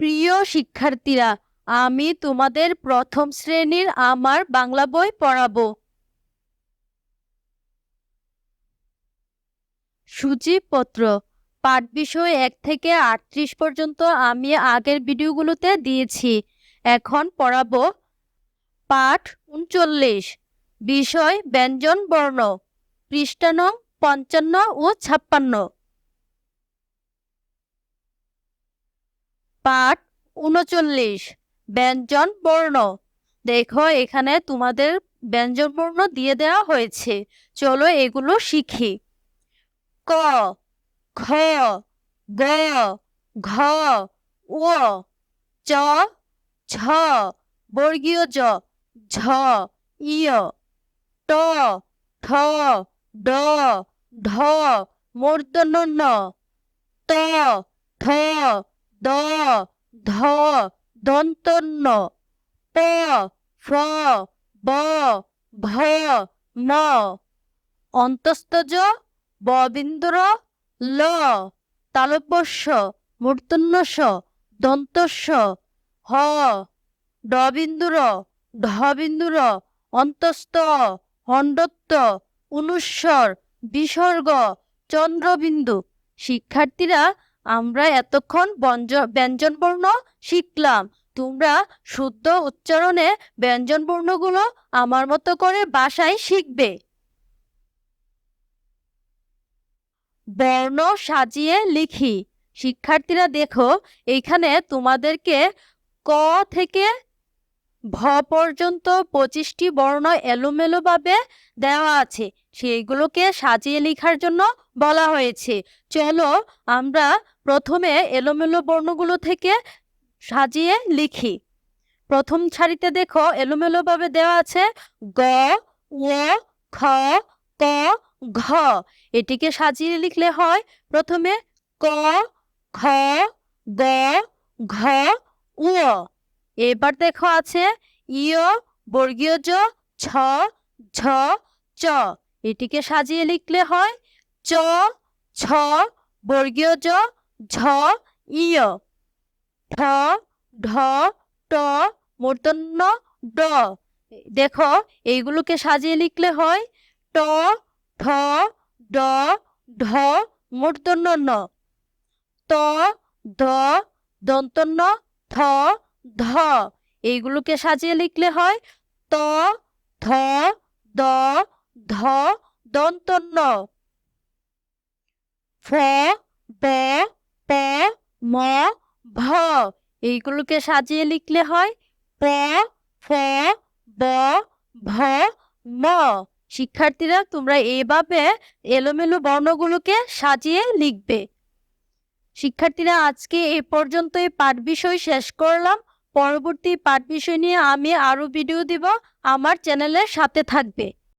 প্রিয় শিক্ষার্থীরা, আমি তোমাদের প্রথম শ্রেণির আমার বাংলা বই পড়াবো। সূচিপত্র, পাঠ বিষয় এক থেকে আটত্রিশ পর্যন্ত আমি আগের ভিডিওগুলোতে দিয়েছি। এখন পড়াবো পাঠ উনচল্লিশ, বিষয় ব্যঞ্জন বর্ণ, পৃষ্ঠা নং পঞ্চান্ন ও ছাপ্পান্ন। পাঠ উনচল্লিশ। ব্যঞ্জন বর্ণ। দেখো, এখানে তোমাদের ব্যঞ্জন বর্ণ দিয়ে দেওয়া হয়েছে। চলো এগুলো শিখি। ক খ গ, ঘ ও চ ছ বর্গীয় জ, ঝ ইয় ট, ঠ, ড, ঢ, মূর্ধন্য ন, ত, ঠ দ, ধ, দন্তন্য। প ফ ব, ভ ম অন্তস্তজ ববিন্দুর ল। তালব্যস্য মূর্ধন্যস্য দন্তস্য। হ ডবিন্দুর ঢবিন্দুর অন্তস্থ, হণ্ডত্ব, অনুস্বর, বিসর্গ, চন্দ্রবিন্দু। শিক্ষার্থীরা আমরা এতক্ষণ ব্যঞ্জনবর্ণ শিখলাম। তোমরা শুদ্ধ উচ্চারণে ব্যঞ্জনবর্ণগুলো আমার মতো করে বাসায় শিখবে। বর্ণ সাজিয়ে লিখি। শিক্ষার্থীরা দেখো এইখানে তোমাদেরকে ক থেকে ভ পর্যন্ত পঁচিশটি বর্ণ এলোমেলোভাবে দেওয়া আছে। সেইগুলোকে সাজিয়ে লেখার জন্য বলা হয়েছে। চলো আমরা প্রথমে এলোমেলো বর্ণগুলো থেকে সাজিয়ে লিখি। প্রথম সারিতে দেখো এলোমেলোভাবে দেওয়া আছে গ ও খ, ক, ঘ। এটিকে সাজিয়ে লিখলে হয় প্রথমে ক, খ, গ, ঘ উ এবার দেখো আছে ইয় বর্গীয় জ ছ, ঝ, চ। এটিকে সাজিয়ে লিখলে হয় চ, ছ বর্গীয় জ ঝ, ইয়। ঠ ঢ, ট, মূর্ধন্য, ড। দেখো, এইগুলোকে সাজিয়ে লিখলে হয় ট ঠ ড, ঢ, মূর্ধন্য, ন। ত, দ, দন্তন্য, থ ধ, এইগুলোকে সাজিয়ে লিখলে হয় ত, ধ, দ, ধ, দন্তন্য। ফ, ব, প, ম, ভ, এইগুলোকে সাজিয়ে লিখলে হয় প, ফ, ব, ভ, ম। শিক্ষার্থীরা, তোমরা এভাবে এলোমেলো বর্ণগুলোকে সাজিয়ে লিখবে। শিক্ষার্থীরা, আজকে এ পর্যন্ত এই পাঠ বিষয় শেষ করলাম। পরবর্তী পাঠ বিষয় নিয়ে আমি আরও ভিডিও দিব। আমার চ্যানেলের সাথে থাকবে।